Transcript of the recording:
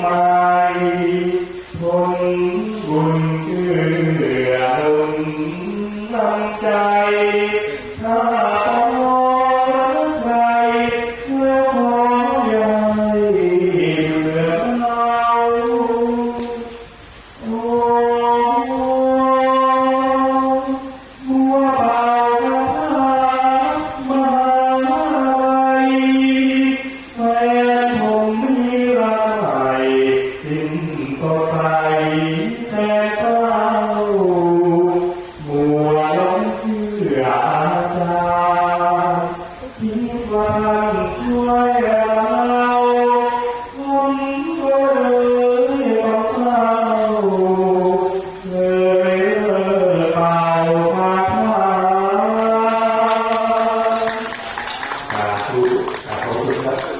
ไมผลบุญเกื้อหนุนนใจท่า ก็ไปแต่เศร้ามัวหลงเชื่ออาจารย์ทิ้งความช่วยเราผมก็เลยบอกเล่าเลยเลิกเป่าคาถาสาธุขอบคุณครับ